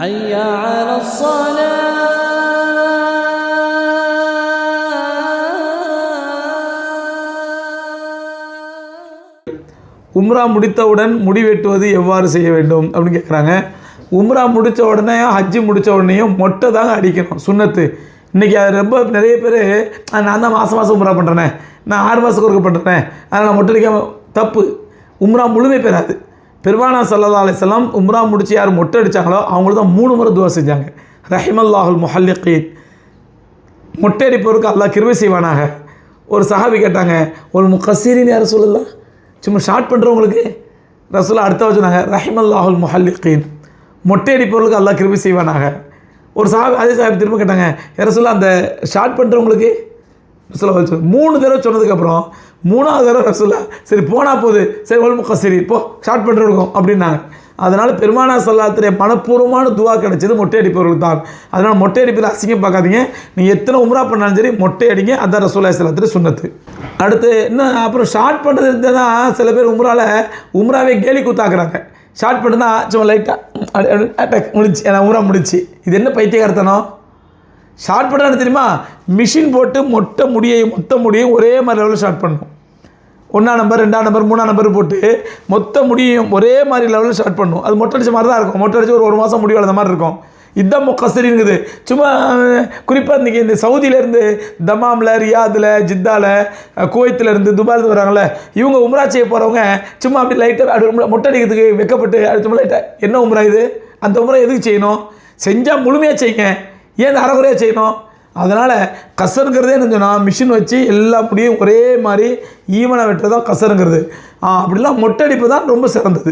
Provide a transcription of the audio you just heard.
حي على الصلاة உம்ரா முடித்தவுடன் முடி வெட்டுவது எவ்வாறு செய்ய வேண்டும் அப்படின்னு கேட்குறாங்க உம்ரா முடித்த உடனே ஹஜ்ஜு முடித்த உடனேயும் மொட்டை தாங்க அடிக்கணும் சுண்ணத்து இன்றைக்கி அது ரொம்ப நிறைய பேர் நான் தான் மாதம் மாதம் உம்ரா பண்ணுறேனே நான் ஆறு மாதத்துக்கு ஒருக்க பண்ணுறேனே அதனால் நான் மொட்டை அடிக்காம தப்பு உம்ரா முழுமை பெறாது பெருமானா சல்லா அலிஸ்லாம் உம்ரா முடித்து யார் மொட்டை அடித்தாங்களோ அவங்களுக்கு தான் மூணு முறை துவா செஞ்சாங்க. ரஹிமல்லாஹுல் முஹல்லிகீன். மொட்டை அடிப்பவருக்கு அல்லாஹ் கிருவி செய்வானாக. ஒரு சஹாபி கேட்டாங்க ஒரு முக்கசீரின்னு யாரும் சொல்லலாம் சும்மா ஷார்ட் பண்ணுறவங்களுக்கு ரசூலா அடுத்த வச்சுனாங்க ரஹிமல்லாஹுல் முஹல்லிகீன். மொட்டை அடிப்பவர்களுக்கு அல்லாஹ் கிருவி செய்வானாக. ஒரு சஹாபி அதே சாஹிப் திரும்ப கேட்டாங்க ரசூலா அந்த ஷார்ட் பண்ணுறவங்களுக்கு ரசூலா வச்சு மூணு தடவை சொன்னதுக்கப்புறம் மூணாவது தடவை ரசூலா சரி போனால் போகுது சரி ஒல் சரி போ ஷார்ட் பண்ணுறவங்களுக்கும் அப்படின்னாங்க. அதனால் பெருமானா சல்லாத்துடைய மனப்பூர்வமான துவா கிடைச்சது மொட்டை அடிப்பவர்களுக்கு தான். அதனால் மொட்டை அடிப்பில் அசிங்கம் பார்க்காதீங்க. நீங்கள் எத்தனை உம்ரா பண்ணாலும் சரி மொட்டை அடிங்க அதான் ரசூலா சலாத்துடைய சுண்ணத்து அடுத்து இன்னும் அப்புறம் ஷார்ட் பண்ணுறது தான் சில பேர் உம்ரால உம்ராவே கேலி கூத்தாக்குறாங்க. ஷார்ட் பண்ணுனா சும்மா லைட்டாக அட்டாக் முடிச்சு நான் உம்ரா முடிச்சு இது என்ன பைத்தியகார்த்தனம்? ஷார்ட் பண்ணுறது தெரியுமா? மிஷின் போட்டு மொட்டை முடியையும் மொத்த முடியும் ஒரே மாதிரி லெவலில் ஷார்ட் பண்ணணும். ஒன்றாம் நம்பர் ரெண்டாம் நம்பர் மூணாம் நம்பர் போட்டு மொத்த முடியும் ஒரே மாதிரி லெவலில் ஸ்டார்ட் பண்ணும் அது மொட்டை அடிச்ச மாதிரி தான் இருக்கும். மொட்டை அடிச்சு ஒரு ஒரு மாதம் முடிவு வளர்ந்த மாதிரி இருக்கும். இதுதான் முக்கசரிங்குது சும்மா குறிப்பாக இன்றைக்கி இந்த சவுதியிலேருந்து தமாமில் ரியாதில் ஜித்தாவில் குவைத்திலேருந்து துபாயிலேருந்து வராங்களே இவங்க உம்ரா செய்ய போகிறவங்க சும்மா அப்படி லைட்டாக அப்படி மொட்டை அடிக்கிறதுக்கு வெக்கப்பட்டு அது சும்மா லைட்டாக என்ன உம்ரா இது? அந்த உம்ரா எதுக்கு செய்யணும்? செஞ்சால் முழுமையாக செய்யுங்க. ஏன் இந்த அறகுறையாக செய்யணும்? அதனால் கசருங்கிறதே என்ன சொன்னால் மிஷின் வச்சு எல்லா முடியும் ஒரே மாதிரி ஈவனாக வெட்டுறது தான் கசருங்கிறது அப்படிலாம் மொட்டை அடிப்பு தான் ரொம்ப சிறந்தது.